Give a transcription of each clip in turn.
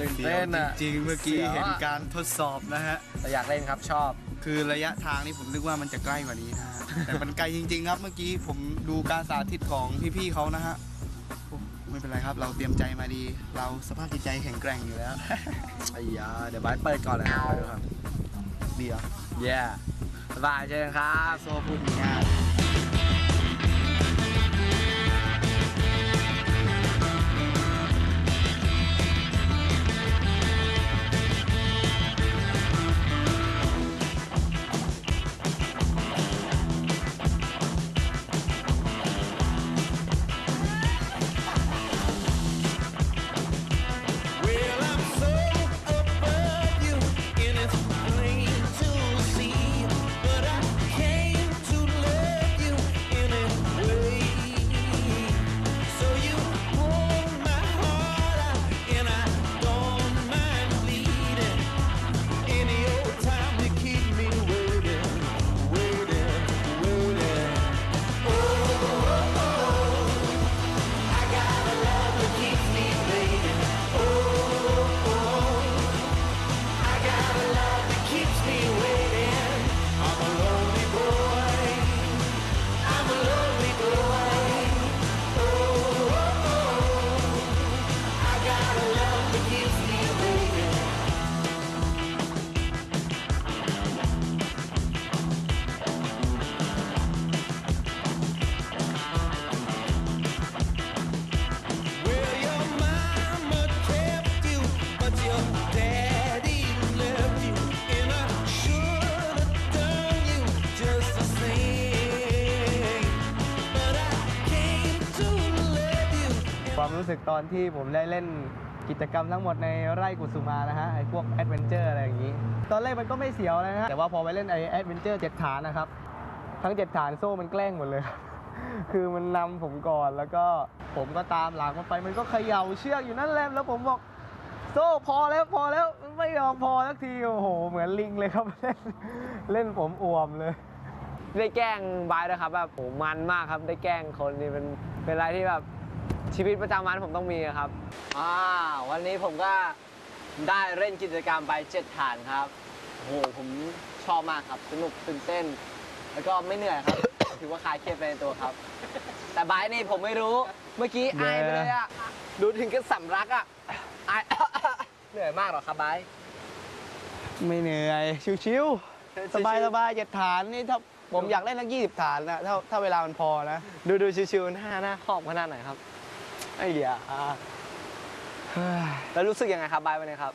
ตื่นเสีเต้ยวนอะจริงๆเมื่อกี้เสียวอะเห็นการทดสอบนะฮะแต่อยากเล่นครับชอบ คือระยะทางนี่ผมนึกว่ามันจะใกล้กว่านี้นะฮะแต่มันไกลจริง ๆ ครับเมื่อกี้ผมดูการสาธิตของพี่ๆเขานะฮะโอ้ไม่เป็นไรครับ เราเตรียมใจมาดี เราสภาพจิตใจแข็งแกร่งอยู่แล้วไอ้ยาเดี๋ยวบายเปิดก่อนเลยครับไปดูครับ เดียว เย้สบายเชิญครับ โซ่พูดง่าย สึกตอนที่ผมได้เล่นกิจกรรมทั้งหมดในไร่กุสุมานะฮะไอ้พวกแอดเวนเจอร์อะไรอย่างนี้ ตอนแรกมันก็ไม่เสียวเลยนะฮะแต่ว่าพอไปเล่นไอ้แอดเวนเจอร์เจ็ดฐานนะครับ ทั้งเจ็ดฐานโซ่มันแกล้งหมดเลยคือมันนำผมก่อนแล้วก็ผมก็ตามหลังมันไป มันก็เขย่าเชือกอยู่นั่นแหละแล้วผมบอกโซ่พอแล้วพอแล้วไม่ยอมพอสักทีโอ้โห เหมือนลิงเลยครับ เล่นเล่นผมอ่วมเลย ได้แกล้งบายด้วยครับแบบโหมันมากครับ ได้แกล้งคนนี่เป็นเป็นอะไรที่แบบ ชีวิตประจำวันผมต้องมีอะครับ อ่าวันนี้ผมก็ได้เล่นกิจกรรมไปเจ็ดฐานครับโหผมชอบมากครับ สนุกตื่นเต้น แล้วก็ไม่เหนื่อยครับ ถือว่าคลายเครียดไปในตัวครับ แต่บายนี่ผมไม่รู้เมื่อกี้อายไปเลยอะดูถึงกับสำลักอะอาย เหนื่อยมากเหรอครับบาย ไม่เหนื่อย ชิวๆสบายสบายๆเจ็ดฐานนี่ถ้าผมอยากเล่นทั้งยี่สิบฐานนะถ้าถ้าเวลามันพอนะ ดูดูชิวๆหน้าหน้าขอบขนาดไหนครับ ไอเดียอ่าเฮ้ยแล้วรู้สึกยังไงครับบายวันนี้ครับ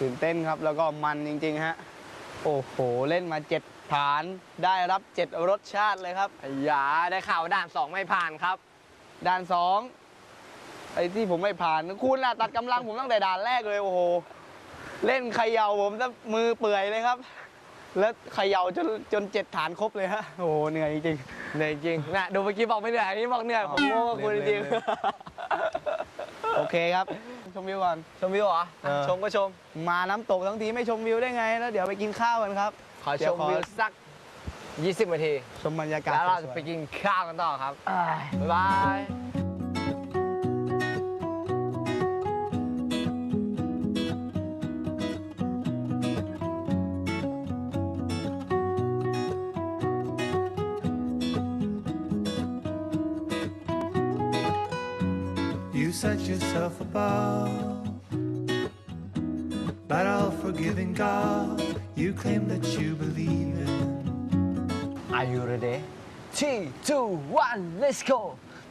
ตื่นเต้นครับแล้วก็มันจริงๆฮะ โอ้โห เล่นมาเจ็ดฐานได้รับเจ็ดรสชาติเลยครับไอ้ยาได้ข่าวด่านสองไม่ผ่านครับ ด่านสองไอ้ที่ผมไม่ผ่านคุณน่ะตัดกำลังผมตั้งแต่ด่านแรกเลยโอ้โห เล่นเขย่าผมซะมือเปื่อยเลยครับ แล้วเขย่าจนจนเจ็ดฐานครบเลยฮะโอ้โหเหนื่อยจริง เหนื่อยจริงนะดูเมื่อกี้บอกไม่เหนื่อยอันนี้บอกเหนื่อยผมโง่กับคุณจริงๆโอเคครับชมวิวก่อนๆชมวิวเหรอเออ ชมก็ชม มาน้ำตกทั้งทีไม่ชมวิวได้ไง แล้วเดี๋ยวไปกินข้าวกันครับขอเดี๋ชยวมวิวสัก 20นาที ชมบรรยากาศแล้วเราสจะวยไปกินข้าวกันต่อครับๆอ้ายบ๊ายบาย set yourself above, but all forgiving God, you claim that you believe in. Are you ready? Three, two, one, let's go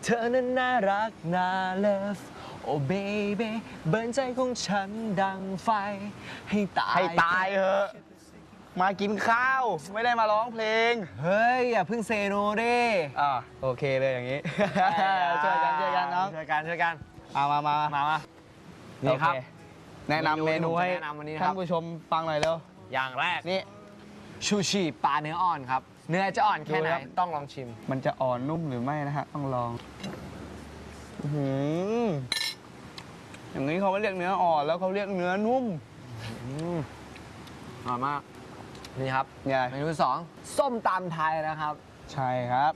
เธอนั้นน่ารักน่าเลิฟโอ้ baby เบิร์นใจของฉันดังไฟ ให้ตายให้ตายเถอะมากินข้าว ไม่ได้มาร้องเพลง เฮ้ย อย่าเพิ่งเซโนดิอ่าโอเคเลยอย่างนี้ช่วยกันช่วยกันน้องช่วยกันช่วยกัน เอามามามามานี่ครับโอเแนะนำเมนูให้เมนูที่ผมจะแนะนำวันนี้นะครับ ท่านผู้ชมฟังหน่อยเร็ว อย่างแรกนี่ ชูชีปลาเนื้ออ่อนครับ เนื้อจะอ่อนแค่ไหน ดูครับ ต้องลองชิม มันจะอ่อนนุ่มหรือไม่นะฮะ ต้องลองอื้อหืออย่างนี้เขาไม่เรียกเนื้ออ่อนแล้วเขาเรียกเนื้อนุ่มอร่อยมาก นี่ครับ เนี่ยเมนูที่สองส้มตำไทยนะครับ ใช่ครับ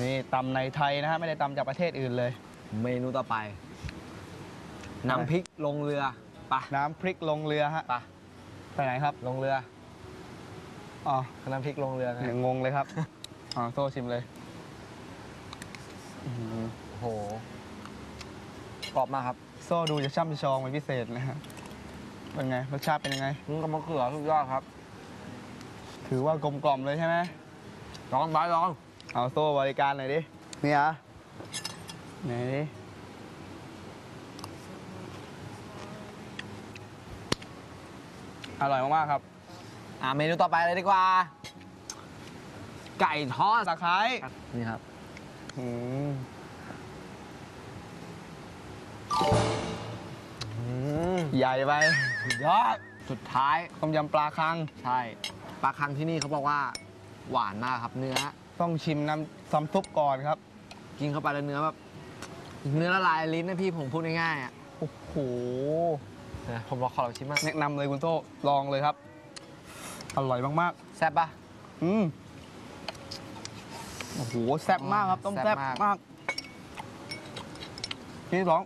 นี่ตำในไทยนะฮะ ไม่ได้ตำจากประเทศอื่นเลย เมนูต่อไป น้ำพริกลงเรือไปน้ำพริกลงเรือฮะไปไปไหนครับ ลงเรืออ๋อน้ำพริกลงเรือไงเนี่ยงงเลยครับอ๋อโซ่ชิมเลยอื้อหือโอ้โหกรอบมากครับโซ่ดูจะช่ำชองเป็นพิเศษนะฮะเป็นไงรสชาติเป็นยังไงมึงกับมะเขือสุดยอดครับถือว่ากลมกล่อมเลยใช่ไหมลองไปลอง เอาโซ่บริการหน่อยดินี่เหรอไหนดิ อร่อยมากๆครับ อ่าเมนูต่อไปเลยดีกว่า ไก่ทอดตะไคร้นี่ครับอืมอืมใหญ่ไปสุดยอดสุดท้ายต้มยำปลาคัง ใช่ ปลาคังที่นี่เขาบอกว่า หวานมากครับเนื้อ ต้องชิมน้ำซ้ำซุปก่อนครับ กินเข้าไปแล้วเนื้อแบบเนื้อละลายลิ้นนะพี่ผมพูดง่ายๆอะโอ้โห นะผมรอขอลองชิมมากแนะนำเลยคุณโซ่ลองเลยครับ อร่อยมากแซ่บปะ ๆ อืมโอ้โหแซ่บมากครับ ต้มแซ่แซ่บบมาก มากที่สอง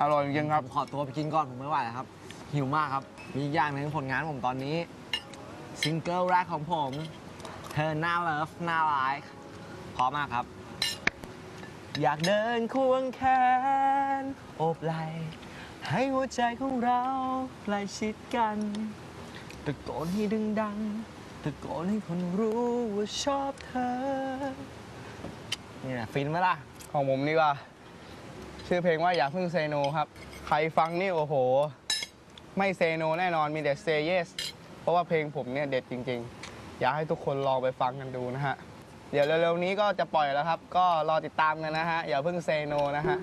อร่อยจริงๆครับ ผมขอตัวไปกินก่อน ผมไม่ไหวแล้วครับ หิวมากครับ มีอีกอย่างหนึ่งผลงานผมตอนนี้ ซิงเกิลแรกของผม เธอหน้าเลิฟหน้าไลค์พร้อมมากครับ อยากเดินควงแขนโอบไหล ให้หัวใจของเราใกล้ชิดกัน ตะโกนให้ดึงดังตะโกนให้คนรู้ว่าชอบเธอเนี่ยฟินไหมล่ะ ของผมนี่ว่า ชื่อเพลงว่าอย่าเพิ่งเซโนครับ ใครฟังนี่โอ้โห ไม่เซโนแน่นอนมีแต่เซเยส เพราะว่าเพลงผมเนี่ยเด็ดจริง ๆ อยากให้ทุกคนลองไปฟังกันดูนะฮะ เดี๋ยวเร็วๆนี้ก็จะปล่อยแล้วครับ ก็รอติดตามกันนะฮะ อย่าเพิ่งเซโนนะฮะ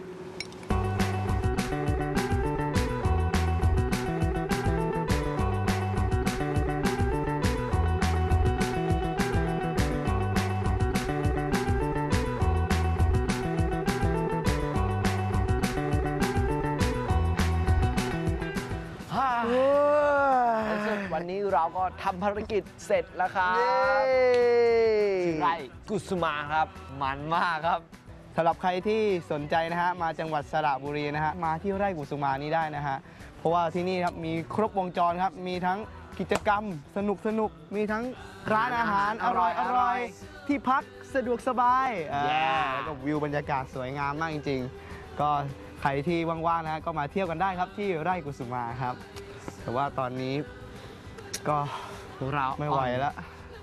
เราก็ทำภารกิจเสร็จแล้วครับที่ไร่กุสุมาครับมันมากครับสำหรับใครที่สนใจนะฮะมาจังหวัดสระบุรีนะฮะมาที่ไร่กุสุมานี้ได้นะฮะเพราะว่าที่นี่ครับมีครบวงจรครับมีทั้งกิจกรรมสนุกสนุกมีทั้งร้านอาหารอร่อยอร่อยที่พักสะดวกสบายอ่า Yeah แล้วก็วิวบรรยากาศสวยงามมากจริง ๆ ก็ใครที่ว่างๆนะฮะก็มาเที่ยวกันได้ครับที่ไร่กุสุมาครับ แต่ว่าตอนนี้ ก็พวกเราไม่ไหวแล้ว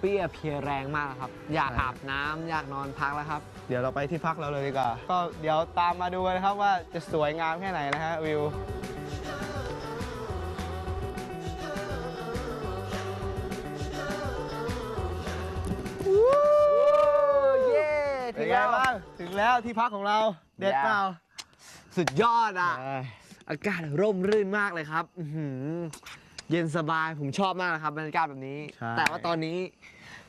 เปรี้ยเพลียแรงมากครับ อยากอาบน้ำอยากนอนพักแล้วครับ เดี๋ยวเราไปที่พักเราเลยดีกว่า ก็เดี๋ยวตามมาดูกันนะครับว่าจะสวยงามแค่ไหนนะฮะวิว เย้เป็นไงบ้างถึงแล้วที่พักของเราเด็ดเปล่าสุดยอดอะ ใช่อากาศร่มรื่นมากเลยครับอื้อหือ เย็นสบายผมชอบมากนะครับบรรยากาศแบบนี้แต่ว่าตอนนี้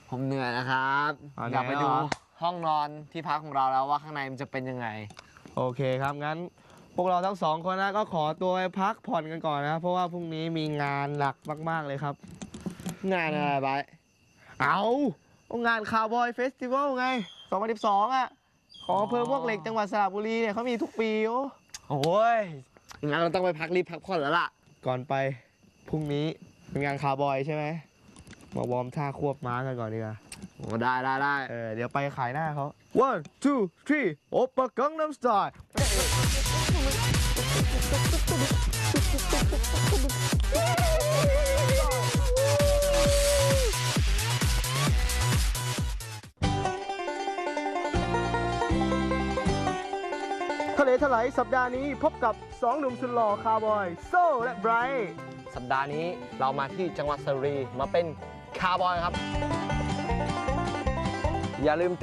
ผมเหนื่อยนะครับเอาอยากไปดูแล้วเหรอ ห้องนอนที่พักของเราแล้วว่าข้างในมันจะเป็นยังไง โอเคครับงั้น พวกเราทั้งสองคนนะก็ขอตัวไปพักผ่อนกันก่อนนะเพราะว่าพรุ่งนี้มีงานหนักมาก ๆ เลยครับ งานอะไรบายเอางานคาวบอยเฟสติวัลไง 2012 อะ ขออำเภอพวกเหล็กจังหวัดสระบุรีเนี่ยเขามีทุกปีโอ้โอ้ยงั้นเราต้องไปพักรีบพักผ่อนแล้วล่ะ ก่อนไปพ รุ่งนี้เป็นงานคาวบอยใช่ไหมมาวอร์มท่าควบม้ากันก่อนดีกว่าโอ้ได้ได้ได้เออเดี๋ยวไปขายหน้าเขา one two three โอปะกังน้ำสไตล์ทะเลถลายสัปดาห์นี้พบกับ 2 หนุ่มสุดหล่อคาร์บอย โซ่และไบรท์ สัปดาห์นี้เรามาที่จังหวัดสระบุรีมาเป็นคาร์บอยครับ อย่าลืม